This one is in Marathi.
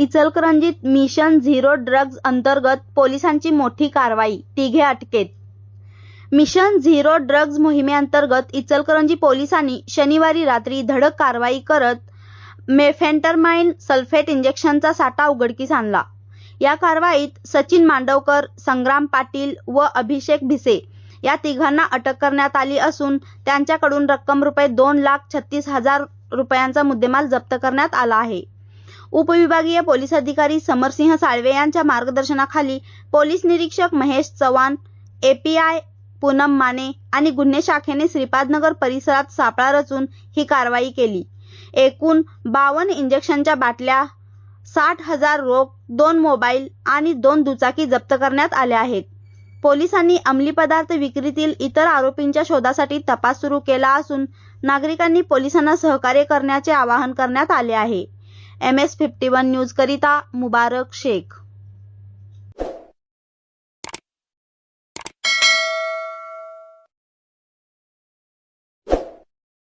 इचलकरंजीत मिशन झिरो ड्रग्ज अंतर्गत पोलिसांची मोठी कारवाई तिघे अटकेत. मिशन झिरो ड्रग्ज मोहिमेअंतर्गत इचलकरंजी पोलिसांनी शनिवारी रात्री धडक कारवाई करत मेफेंटरमाइन सल्फेट इंजेक्शनचा साठा उघडकीस आणला. या कारवाईत सचिन मांडवकर संग्राम पाटील व अभिषेक भिसे या तिघांना अटक करण्यात आली असून त्यांच्याकडून रक्कम रुपये दोन लाख छत्तीस हजार रुपयांचा मुद्देमाल जप्त करण्यात आला आहे. उपविभागीय पोलीस अधिकारी समरसिंह साळवे यांच्या मार्गदर्शनाखाली पोलीस निरीक्षक महेश चव्हाण एपीआय पूनम माने आणि गुन्हे शाखेने श्रीपादनगर परिसरात सापळा रचून ही कारवाई केली. एकूण बावन्न इंजेक्शनच्या बाटल्या साठ हजार रोख दोन मोबाईल आणि दोन दुचाकी जप्त करण्यात आल्या आहेत. पोलिसांनी अंमली पदार्थ विक्रीतील इतर आरोपींच्या शोधासाठी तपास सुरू केला असून नागरिकांनी पोलिसांना सहकार्य करण्याचे आवाहन करण्यात आले आहे. M S fifty one news करिता मुबारक शेख.